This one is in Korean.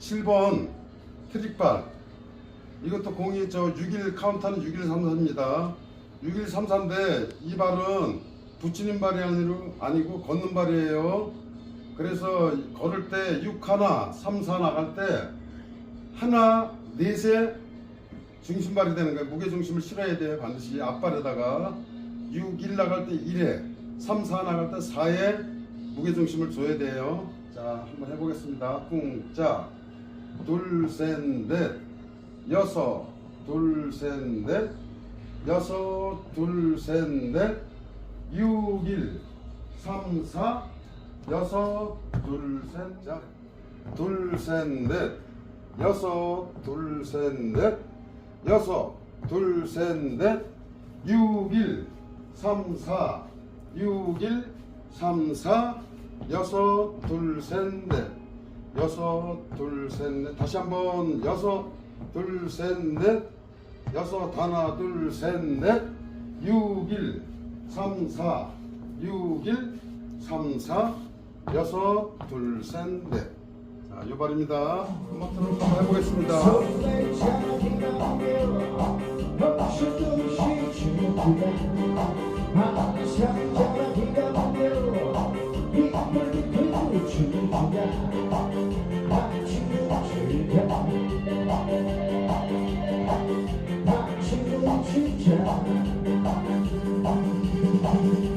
7번 트릭발. 이것도 공이 저 6일 카운터는 6134입니다. 6134인데 이 발은 붙이는 발이 아니고, 아니고 걷는 발이에요. 그래서 걸을 때 6 하나 3 4 나갈 때 하나 넷에 중심발이 되는 거예요. 무게 중심을 실어야 돼요 반드시. 앞발에다가 6 1 나갈 때 1에 3 4 나갈 때 4에 무게 중심을 줘야 돼요. 자 한번 해보겠습니다. 쿵짜 둘 셋 넷. 여섯. 둘 셋 넷. 여섯. 둘 셋 넷. 육 일. 삼 사. 여섯. 둘 셋 자 둘 셋 넷. 여섯. 둘 셋 넷. 여섯. 둘 셋 넷. 육 일. 삼 사. 육 일. 삼 사. 여섯. 둘 셋 넷 여섯 둘 셋 넷 다시 한번 여섯 둘 셋 넷 여섯 하나 둘 셋 넷 육일 삼사 육일 삼사 여섯 둘 셋 넷 자 요발입니다 한번 들어서 해보겠습니다 Choo-choo-choo-choo